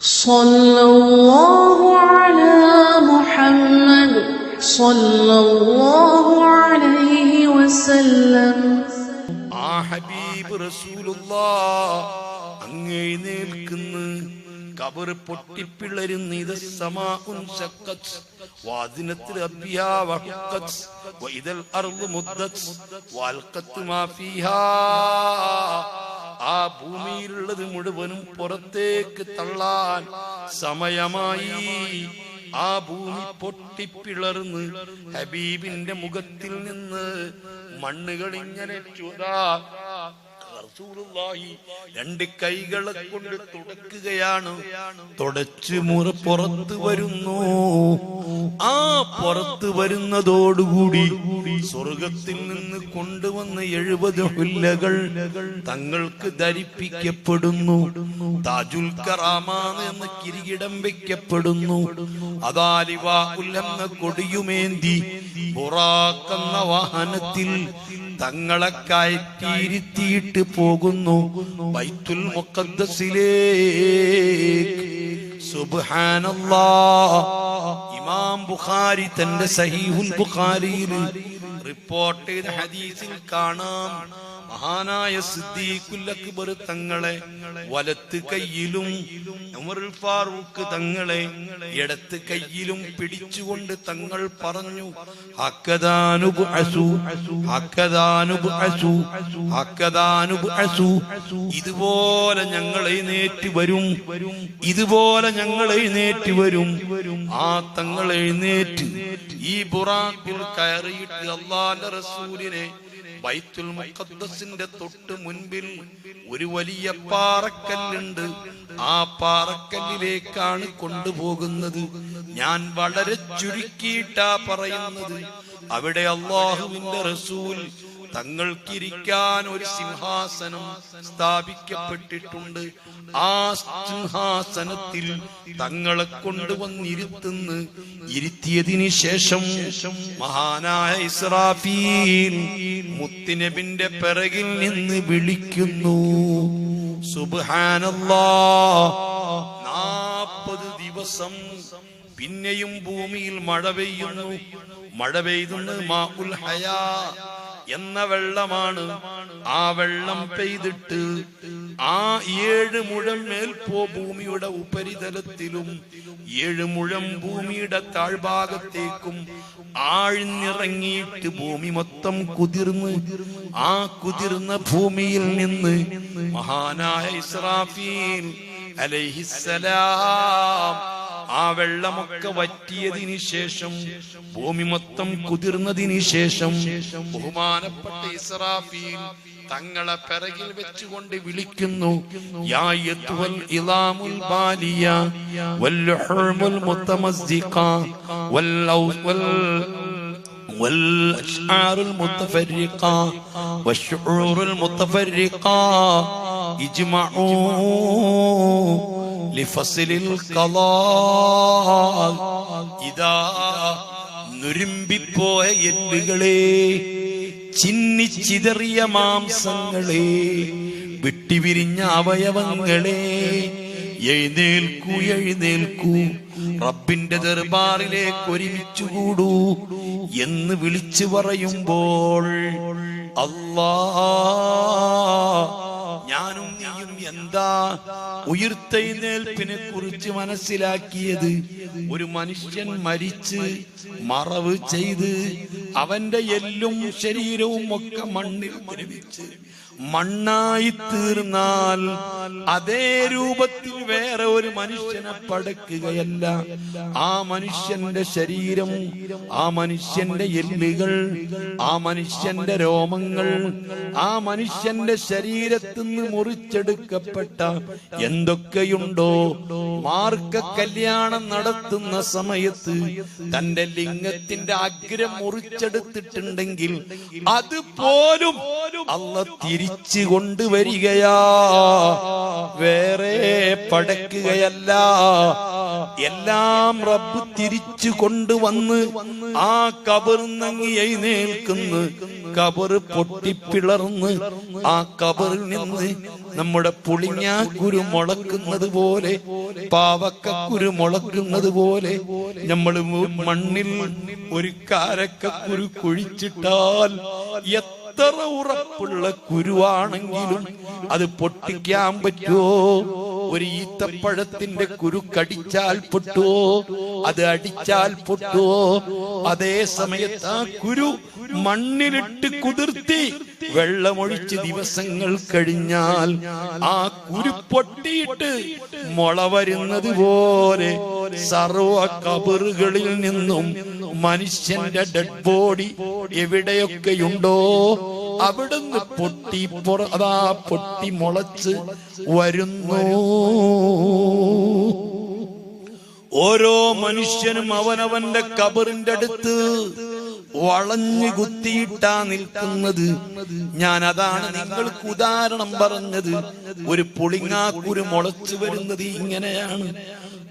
صلى الله على محمد صلى الله عليه وسلم ആ ഹബീബ് റസൂലുള്ള അങ്ങെഴുന്നേൽക്കുന്നു കബർ പൊട്ടിപ്പിളരുന്ന ഇത് സമാഉൻ ശക്കത്ത് വാദിനത്തിൽ അബ്യാ വഹക്കത്ത് വഇദൽ അർള് മുദ്ദത്ത് വൽഖത്ത് മാ ഫീഹാ ആ ഭൂമിയിലുള്ളത് മുഴുവനും പുറത്തേക്ക് തള്ളാൻ സമയമായി. ആ ഭൂമി പൊട്ടിപ്പിളർന്ന് ഹബീബിന്റെ മുഖത്തിൽ നിന്ന് മണ്ണുകൾ ഇങ്ങനെ ചുതാ രണ്ട് കൈകളെ കൊണ്ട് തുടക്കുകയാണ്. തുടച്ച് മുറ പുറത്ത് വരുന്നു. ആ പുറത്ത് വരുന്നതോടുകൂടി സ്വർഗത്തിൽ നിന്ന് കൊണ്ടുവന്ന എഴുപത് ഹുല്ലകൾ തങ്ങൾക്ക് ധരിപ്പിക്കപ്പെടുന്നു. താജുൽ കറാമാൻ എന്ന കിരീടം വെക്കപ്പെടുന്നു. അതാലിവ ഉല്ലെന്ന കൊടിയുമേന്തി ബുറാക്കെന്ന വാഹനത്തിൽ തങ്ങളെ കയറ്റിയിരുത്തിയിട്ട് പോകുന്നു. ബൈത്തുൽ മുഖദ്ദസിലേക്ക്. സുബ്ഹാനല്ലാ. ഇമാം ബുഖാരി തന്റെ സഹീഹുൽ ബുഖാരിയിൽ റിപ്പോർട്ട് ചെയ്ത ഹദീസിൽ കാണാം. മഹാനായ സിദ്ദീഖുൽ അക്ബർ തങ്ങളെ വലത്ത് കയ്യിലും ഫാറൂഖ് തങ്ങളെ ഇടത്ത് കയ്യിലും പിടിച്ചുകൊണ്ട് തങ്ങൾ പറഞ്ഞു ഇതുപോലെ ഞങ്ങൾ എഴുന്നേറ്റ് വരും ഇതുപോലെ ഞങ്ങൾ എഴുന്നേറ്റ് വരും ആ തങ്ങൾ എഴുന്നേറ്റ് ഈ ബുറാക്കിൽ കയറിയിട്ട് അള്ളാന്റെ റസൂലിനെ ബൈത്തുൽ മുഖദ്ദസിന്റെ തൊട്ട് മുൻപിൽ ഒരു വലിയ പാറക്കല്ലുണ്ട്. ആ പാറക്കല്ലിലേക്കാണ് കൊണ്ടുപോകുന്നത്. ഞാൻ വളരെ ചുരുക്കിയിട്ടാ പറയുന്നത്. അവിടെ അള്ളാഹുവിന്റെ റസൂൽ തങ്ങൾക്കിരിക്കാൻ ഒരു സിംഹാസനം സ്ഥാപിക്കപ്പെട്ടിട്ടുണ്ട്. ആ സിംഹാസനത്തിൽ തങ്ങളെ കൊണ്ടുവന്നിരുത്തുന്ന്. ഇരുത്തിയതിന് ശേഷം മഹാനായ ഇസ്രാഫീൽ മുത്തിനബിന്റെ പിറകിൽ നിന്ന് വിളിക്കുന്നു. നാപ്പത് ദിവസം പിന്നെയും ഭൂമിയിൽ മഴ പെയ്യുന്നു. മഴ പെയ്തുണ്ട് മാ ഉൽ ഹയാ എന്ന വെള്ളമാണ് ആ വെള്ളം പെയ്തിട്ട് ആ ഏഴ് മുഴം മേൽപ്പോ ഭൂമിയുടെ ഉപരിതലത്തിലും ഏഴ് മുഴം ഭൂമിയുടെ താഴ്ഭാഗത്തേക്കും ആഴ്ന്നിറങ്ങിയിട്ട് ഭൂമി മൊത്തം കുതിർന്ന് ആ കുതിർന്ന ഭൂമിയിൽ നിന്ന് മഹാനായ ഇസ്രാഫീൽ അലൈഹിസ്സലാം ആ വെള്ളമൊക്കെ വറ്റിയതിന് ശേഷം ഭൂമി മൊത്തം കുതിർന്നതിന് ശേഷം ബഹുമാനപ്പെട്ട ഇസ്രാഫീൽ തങ്ങളെ പിറകിൽ വെച്ചുകൊണ്ട് വിളിക്കുന്നു യാ യത്വൽ ഇലാമുൽ ബാലിയ വല്ലുഹുമുൽ മുത്തമസ്സിഖ വല്ലൗ- വൽ والأشعار المتفرقة والشعور المتفرقة اجمعوا ലിഫസിലിൽ ഇതാ നുരുമ്പിപ്പോയ എല്ലുകളെ ചിന്നിച്ചിതറിയ മാംസങ്ങളെ വിട്ടിവിരിഞ്ഞ അവയവങ്ങളെ എഴുന്നേൽക്കൂ എഴുന്നേൽക്കൂ റബ്ബിന്റെ ദർബാറിലേക്ക് ഒരുമിച്ചു കൂടൂ എന്ന് വിളിച്ചു പറയുമ്പോൾ അല്ലാ ഞാനും എന്താ ഉയർത്തെഴുന്നേൽപ്പിനെ കുറിച്ച് മനസ്സിലാക്കിയത്? ഒരു മനുഷ്യൻ മരിച്ച് മറവ് ചെയ്ത് അവന്റെ എല്ലും ശരീരവും ഒക്കെ മണ്ണിൽ ദ്രവിച്ച് മണ്ണായി തീർന്നാൽ അതേ രൂപത്തിൽ വേറെ ഒരു മനുഷ്യനെ പടക്കുകയല്ല. ആ മനുഷ്യന്റെ ശരീരം ആ മനുഷ്യന്റെ എല്ലുകൾ ആ മനുഷ്യന്റെ രോമങ്ങൾ ആ മനുഷ്യന്റെ ശരീരത്തിൽ നിന്ന് മുറിച്ചെടുക്കപ്പെട്ട എന്തൊക്കെയുണ്ടോ? മാർക്ക കല്യാണം നടത്തുന്ന സമയത്ത് തന്റെ ലിംഗത്തിന്റെ അഗ്രം മുറിച്ചെടുത്തിട്ടുണ്ടെങ്കിൽ അതുപോലും അല്ല തിരി തിരിച്ചു കൊണ്ടുവരികയാ വേറെ പടക്കുകയല്ല. എല്ലാം റബ്ബ് തിരിച്ചു കൊണ്ടുവന്ന് ആ കബർ നങ്ങിയായി എഴുന്നേൽക്കുന്നു കബർ പൊട്ടിപ്പിളർന്ന് ആ കബറിൽ നിന്ന് നമ്മുടെ പുളിങ്ങ കുരു മുളക്കുന്നത് പോലെ പാവക്കുരു മുളക്കുന്നത് പോലെ നമ്മൾ മണ്ണിൽ ഒരു കാരക്കക്കുരു കുഴിച്ചിട്ടാൽ എത്ര ഉറപ്പുള്ള കുരുവാണെങ്കിലും അത് പൊട്ടിക്കാൻ പറ്റുമോ? ഒരു ഈത്തപ്പഴത്തിന്റെ കുരു കടിച്ചാൽ പൊട്ടുവോ അത് അടിച്ചാൽ പൊട്ടുവോ അതേ സമയത്ത് ആ കുരു മണ്ണിലിട്ട് കുതിർത്തി വെള്ളമൊഴിച്ച് ദിവസങ്ങൾ കഴിഞ്ഞാൽ ആ കുരു പൊട്ടിയിട്ട് മുള വരുന്നത് പോലെ സർവ കബറുകളിൽ നിന്നും മനുഷ്യന്റെ ഡെഡ് ബോഡി എവിടെയൊക്കെയുണ്ടോ അവിടുന്ന് പൊട്ടി അതാ പൊട്ടി മുളച്ച് വരുന്നു. ഓരോ മനുഷ്യനും അവനവന്റെ കബറിന്റെ അടുത്ത് വളഞ്ഞു കുത്തിയിട്ടാ നിൽക്കുന്നത്. ഞാൻ അതാണ് നിങ്ങൾക്ക് ഉദാഹരണം പറഞ്ഞത്. ഒരു പുളിങ്ങാക്കുരു മുളച്ചു വരുന്നത് ഇങ്ങനെയാണ്.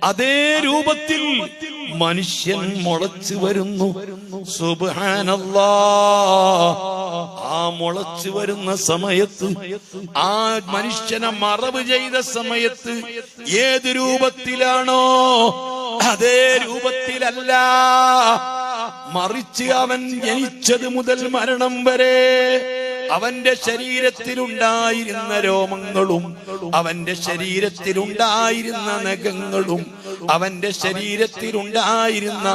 അതേ രൂപത്തിൽ മനുഷ്യൻ മുളച്ചു വരുന്നു. സുബാനല്ലാ ആ മുളച്ചു വരുന്ന സമയത്ത് ആ മനുഷ്യനെ മറവ് ചെയ്ത സമയത്ത് ഏത് രൂപത്തിലാണോ അതേ രൂപത്തിലല്ല. മറിച്ച് അവൻ ജനിച്ചത് മുതൽ മരണം വരെ അവന്റെ ശരീരത്തിലുണ്ടായിരുന്ന രോമങ്ങളും അവന്റെ ശരീരത്തിലുണ്ടായിരുന്ന നഖങ്ങളും അവന്റെ ശരീരത്തിലുണ്ടായിരുന്ന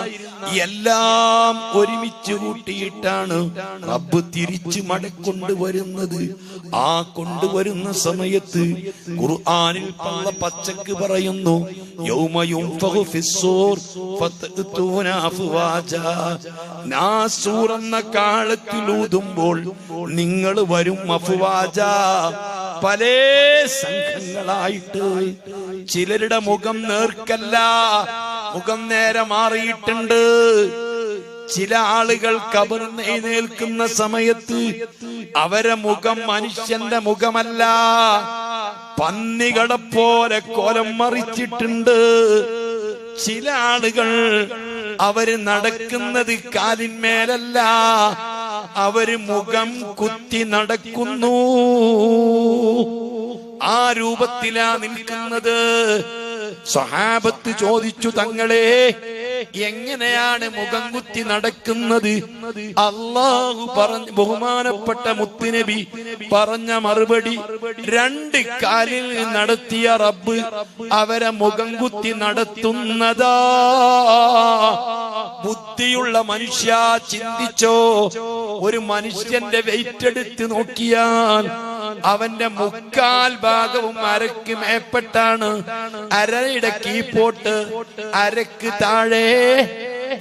എല്ലാം ഒരുമിച്ച് കൂട്ടിയിട്ടാണ് റബ്ബ് തിരിച്ചു മടക്കൊണ്ടുവരുന്നത് ആ കൊണ്ടുവരുന്ന സമയത്ത് ഖുർആനിൽ പള്ള പച്ചക്ക് പറയുന്നു എന്ന കാലത്തിലൂതുമ്പോൾ നിങ്ങൾ വരും അഫുവാജ. പല സംഘങ്ങളായിട്ട് ചിലരുടെ മുഖം നേർക്കല്ല മുഖം നേരെ മാറിയിട്ടുണ്ട്. ചില ആളുകൾ കബറിന്ന് എഴുന്നേൽക്കുന്ന സമയത്ത് അവരെ മുഖം മനുഷ്യന്റെ മുഖമല്ല പന്നികളെ പോലെ കോലം മറിച്ചിട്ടുണ്ട്. ചില ആളുകൾ അവർ നടക്കുന്നത് കാലിന്മേലല്ല അവർ മുഖം കുത്തി നടക്കുന്നു. ആ രൂപത്തിലാ നിൽക്കുന്നത്. സ്വഹാബത്ത് ചോദിച്ചു തങ്ങളെ എങ്ങനെയാണ് മുഖം കുത്തി നടക്കുന്നത്? അള്ളാഹു പറഞ്ഞു ബഹുമാനപ്പെട്ട മുത്തുനബി പറഞ്ഞ മറുപടി രണ്ട് കാലിൽ നടത്തിയ റബ്ബ് അവരെ മുഖം കുത്തി നടത്തുന്നതാ. ബുദ്ധിയുള്ള മനുഷ്യ ചിന്തിച്ചോ ഒരു മനുഷ്യന്റെ വെയിറ്റ് എടുത്ത് നോക്കിയാൽ അവന്റെ മുക്കാൽ ഭാഗവും അരക്ക് മേപ്പെട്ടാണ് അരയുടെ കീപ്പോട്ട് അരക്ക് താഴെ.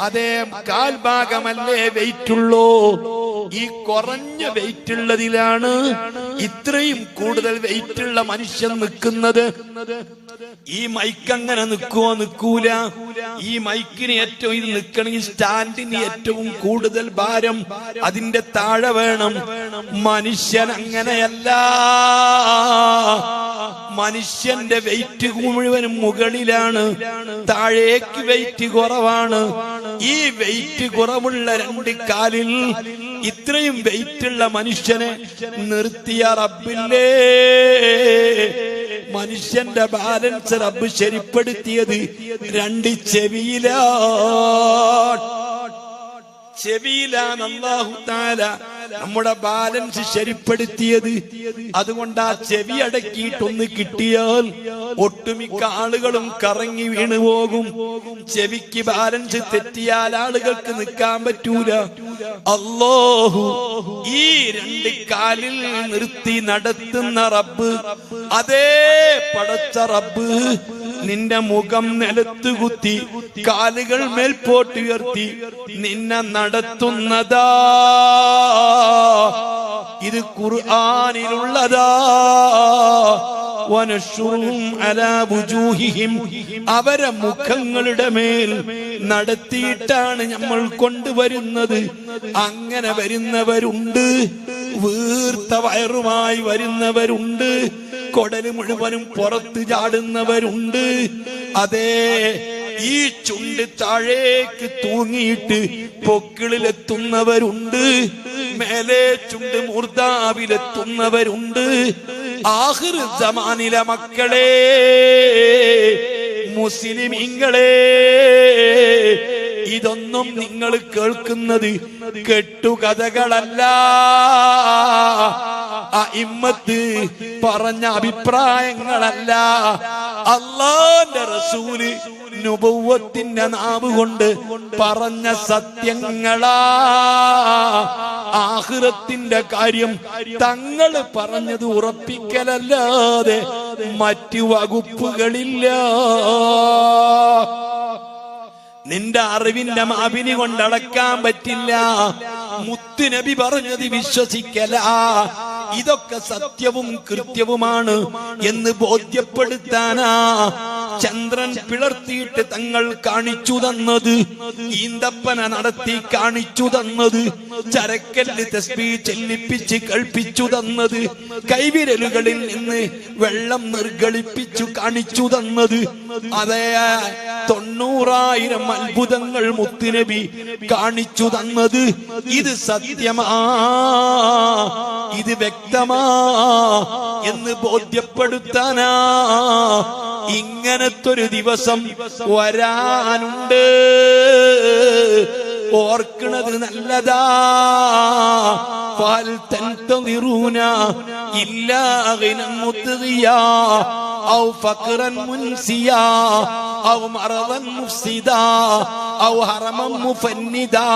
അതേ കാൽഭാഗമല്ലേ വെയിറ്റ് ഉള്ളൂ ഈ കുറഞ്ഞ വെയിറ്റ് ഉള്ളതിലാണ് ഇത്രയും കൂടുതൽ വെയിറ്റ് ഉള്ള മനുഷ്യൻ നിൽക്കുന്നത്. ഈ മൈക്ക് അങ്ങനെ നിൽക്കുവോ? നിൽക്കൂല. ഈ മൈക്കിന് ഏറ്റവും ഇത് നിൽക്കണമെങ്കിൽ സ്റ്റാൻഡിന് ഏറ്റവും കൂടുതൽ ഭാരം അതിന്റെ താഴെ വേണം. മനുഷ്യൻ അങ്ങനെയല്ല. മനുഷ്യന്റെ വെയിറ്റ് മുഴുവനും മുകളിലാണ്. താഴേക്ക് വെയിറ്റ് കുറവാണ്. ഈ വെയിറ്റ് കുറവുള്ള രണ്ട് കാലിൽ ഇത്രയും വെയിറ്റ് ഉള്ള മനുഷ്യനെ നിർത്തിയ റബ്ബില്ലേ? മനുഷ്യന്റെ ബാലൻസ് റബ്ബ് ശരിപ്പെടുത്തിയത് രണ്ട് ചെവിയിലാ. ചെവിയിലാണ് അള്ളാഹു താല നമ്മുടെ ബാലൻസ് ശരിപ്പെടുത്തിയത്. അതുകൊണ്ട് ആ ചെവി അടക്കിയിട്ടൊന്ന് കിട്ടിയാൽ ഒട്ടുമിക്ക ആളുകളും കറങ്ങി വീണു പോകും. ചെവിക്ക് ബാലൻസ് തെറ്റിയാൽ ആളുകൾക്ക് നിൽക്കാൻ പറ്റൂല. അള്ളാഹു ഈ രണ്ട് കാലിൽ നിർത്തി നടത്തുന്ന റബ്ബ് അതേ പടച്ച റബ്ബ് നിന്റെ മുഖം നിലത്ത് കുത്തി കാലുകൾ മേൽപോട്ടുയർത്തി നിന്നെ നടത്തുന്നതാ. ഇത് ഖുർആാനിലുള്ളതാ. അവരെ മുഖങ്ങളുടെ മേൽ നടത്തിയിട്ടാണ് നമ്മൾ കൊണ്ടുവരുന്നത്. അങ്ങനെ വരുന്നവരുണ്ട്. വീർത്ത വയറുമായി വരുന്നവരുണ്ട്. കൊടൽ മുഴുവനും പുറത്ത് ചാടുന്നവരുണ്ട്. അതേ ഈ ചുണ്ട് താഴേക്ക് തൂങ്ങിയിട്ട് പൊക്കിളിലെത്തുന്നവരുണ്ട്. മേലെ ചുണ്ട് മൂർദാവിലെത്തുന്നവരുണ്ട്. ആഹിർ ജമാനിലെ മക്കളെ മുസ്ലിമീങ്ങളെ ഇതൊന്നും നിങ്ങൾ കേൾക്കുന്നത് കെട്ടുകഥകളല്ല. ഇമ്മത്ത് പറഞ്ഞ അഭിപ്രായങ്ങളല്ല. അള്ളാന്റെ റസൂൽ നുപൂവത്തിന്റെ നാവ് കൊണ്ട് പറഞ്ഞ സത്യങ്ങളാ. ആഹൃത്തിന്റെ കാര്യം തങ്ങൾ പറഞ്ഞത് ഉറപ്പിക്കലല്ലാതെ മറ്റു വകുപ്പുകളില്ല. നിന്റെ അറിവിന്റെ മാവിനി കൊണ്ടടക്കാൻ പറ്റില്ല. മുത്തുനബി പറഞ്ഞത് വിശ്വസിക്കല. ഇതൊക്കെ സത്യവും കൃത്യവുമാണ് എന്ന് ബോധ്യപ്പെടുത്താനാ ചന്ദ്രൻ പിളർത്തിയിട്ട് തങ്ങൾ കാണിച്ചു തന്നത്. ഈന്തപ്പന നടത്തി കാണിച്ചു തന്നത്. ചരക്കല്ല് തസ്ബീ ചെല്ലിപ്പിച്ച് കൽപ്പിച്ചു തന്നത്. കൈവിരലുകളിൽ നിന്ന് വെള്ളം നിർഗളിപ്പിച്ചു കാണിച്ചു തന്നത്. അതേ തൊണ്ണൂറായിരം അത്ഭുതങ്ങൾ മുത്തുനബി കാണിച്ചു തന്നത്. ഇത് സത്യമാ ഇത് വ്യക്തമാ എന്ന് ബോധ്യപ്പെടുത്താനാ. ഇങ്ങനത്തൊരു ദിവസം വരാനുണ്ട്. ഓർക്കണത് നല്ലതാ. ഫൽ തൻതദിറൂന ഇല്ലാ او فقرا منسيا او مرضا مفسدا او هرما مفندا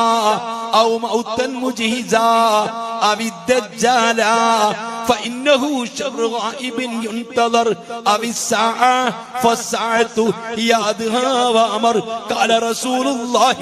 او موتا مجهزا أو الدجالا فإنه شر غائب ينتظر أو الساعة فالساعة يادها وأمر قال رسول الله